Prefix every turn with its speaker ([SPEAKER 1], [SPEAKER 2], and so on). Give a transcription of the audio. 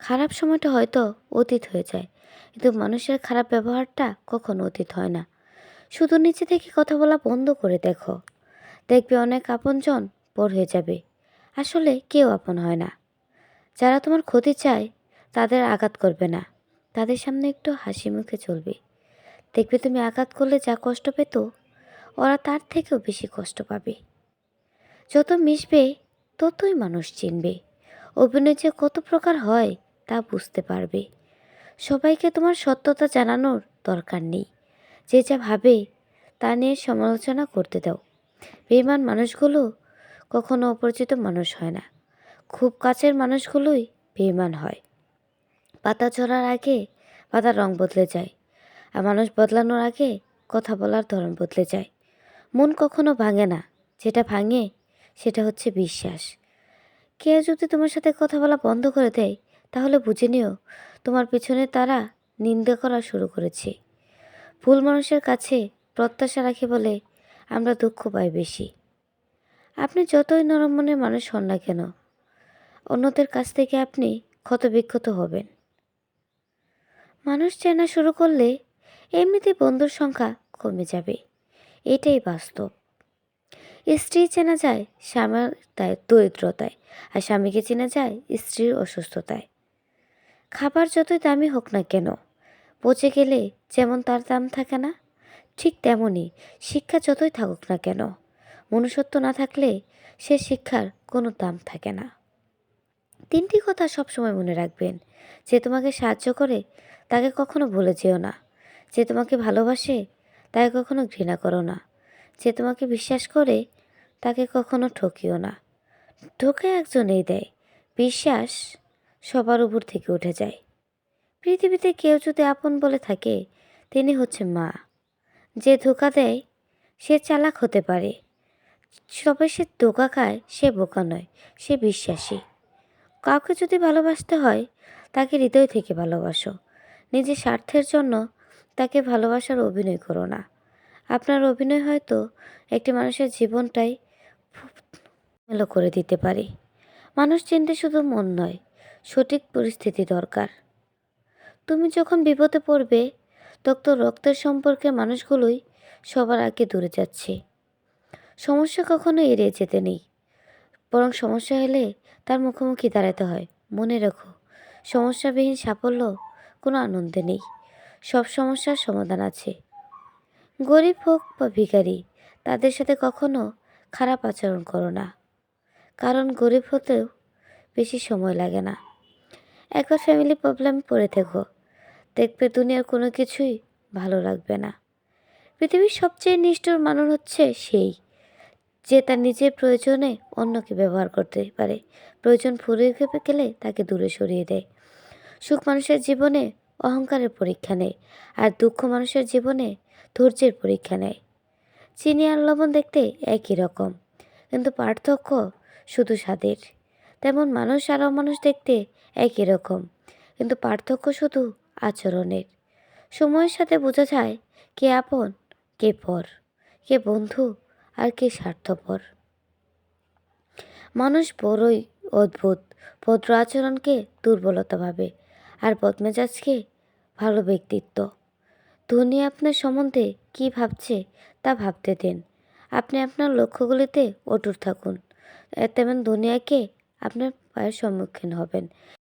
[SPEAKER 1] খারাপ সময়টা হয়তো অতীত হয়ে যায়, কিন্তু মানুষের খারাপ ব্যবহারটা কখনো অতীত হয় না। শুধু নিচে থেকে কথা বলা বন্ধ করে দেখো। দেখবে অনেক আপনজন পর হয়ে যাবে। আসলে কেউ আপন হয় না। যারা তোমার ক্ষতি চায়, তাদের আঘাত করবে না। তাদের সামনে একটু হাসি মুখে চলবে। দেখবে তুমি আঘাত করলে যা কষ্ট পেত, ওরা তার থেকেও বেশি কষ্ট পাবে। যত মিশবে, ততই মানুষ চিনবে। অভিনয় যে কত প্রকার হয় তা বুঝতে পারবে। সবাইকে তোমার সত্যতা জানানোর দরকার নেই। যে যা ভাবে, তা নিয়ে সমালোচনা করতে দাও। বেইমান মানুষগুলো কখনো অপরিচিত মানুষ হয় না। খুব কাছের মানুষগুলোই বেইমান হয়। পাতা ঝরার আগে পাতার রং বদলে যায় আর মানুষ বদলানোর আগে কথা বলার ধরন বদলে যায়। মন কখনো ভাঙে না। যেটা ভাঙে, সেটা হচ্ছে বিশ্বাস। কেউ যদি তোমার সাথে কথা বলা বন্ধ করে দেয় তাহলে বুঝে নিও, তোমার পেছনে তারা নিন্দা করা শুরু করেছে। ভুল মানুষের কাছে প্রত্যাশা রাখে বলে আমরা দুঃখ পাই বেশি। আপনি যতই নরম মনের মানুষ হন না কেন, অন্যদের কাছ থেকে আপনি ক্ষতবিক্ষত হবেন। মানুষ চেনা শুরু করলে এমনিতে বন্ধুর সংখ্যা কমে যাবে, এটাই বাস্তব। স্ত্রী চেনা যায় স্বামীর দরিদ্রতায়, আর স্বামীকে চেনা যায় স্ত্রীর অসুস্থতায়। খাবার যতই দামি হোক না কেন, পচে গেলে যেমন তার দাম থাকে না, ঠিক তেমনই শিক্ষা যতই থাকুক না কেন, মনুষ্যত্ব না থাকলে সে শিক্ষার কোনো দাম থাকে না। তিনটি কথা সবসময় মনে রাখবেন, যে তোমাকে সাহায্য করে তাকে কখনো ভুলে যেও না, যে তোমাকে ভালোবাসে তাকে কখনো ঘৃণা করো না, যে তোমাকে বিশ্বাস করে তাকে কখনো ঠকিও না। ঠকে একজনেই দেয়, বিশ্বাস সবার উপর থেকে উঠে যায়। পৃথিবীতে কেউ যদি আপন বলে থাকে, তিনি হচ্ছে মা। যে ধোকা দেয়, সে চালাক হতে পারে। তবে সে ধোকা খায়, সে বোকা নয়, সে বিশ্বাসী। কাউকে যদি ভালোবাসতে হয়, তাকে হৃদয় থেকে ভালোবাসো। নিজের স্বার্থের জন্য তাকে ভালোবাসার অভিনয় করো না। আপনার অভিনয় হয়তো একটি মানুষের জীবনটাই মেলো করে দিতে পারে। মানুষ চিনতে শুধু মন নয় সঠিক পরিস্থিতি দরকার। তুমি যখন বিপদে পড়বে, তখন রক্তের সম্পর্কে মানুষগুলোই সবার আগে দূরে যাচ্ছে। সমস্যা কখনো এড়িয়ে যেতে নেই। বরং সমস্যা হলে তার মুখোমুখি দাঁড়াতে হয়। মনে রাখো, সমস্যাবিহীন সাফল্য কোনো আনন্দে নেই। সব সমস্যার সমাধান আছে। গরিব হোক বা ভিখারি, তাদের সাথে কখনো খারাপ আচরণ করো না। কারণ গরিব হতেও বেশি সময় লাগে না। একবার ফ্যামিলি প্রবলেম পড়ে থেকো দেখবে দুনিয়ার কোনো কিছুই ভালো লাগবে না। পৃথিবীর সবচেয়ে নিষ্ঠুর মানুষ হচ্ছে সেই, যে তার নিজের প্রয়োজনে অন্যকে ব্যবহার করতে পারে। প্রয়োজন ফুরিয়ে গেলে তাকে দূরে সরিয়ে দেয়। সুখ মানুষের জীবনে অহংকারের পরীক্ষা নেয় আর দুঃখ মানুষের জীবনে ধৈর্যের পরীক্ষা নেয়। চিনি আর লবণ দেখতে একই রকম, কিন্তু পার্থক্য শুধু স্বাদের। তেমন মানুষ আর অমানুষ দেখতে একই রকম। কিন্তু পার্থক্য শুধু আচরণের। সময়ের সাথে বোঝা যায় কে আপন, কে পর, কে বন্ধু আর কে স্বার্থপর। মানুষ বড়ই অদ্ভুত, ভদ্র আচরণকে দুর্বলতা ভাবে আর বদমেজাজকে ভালো ব্যক্তিত্ব। ধনী আপনার সম্বন্ধে কি ভাবছে তা ভাবতে দিন। আপনি আপনার লক্ষ্যগুলিতে অটুট থাকুন। তেমন দুনিয়াকে আপনার পায়ের সম্মুখীন হবেন।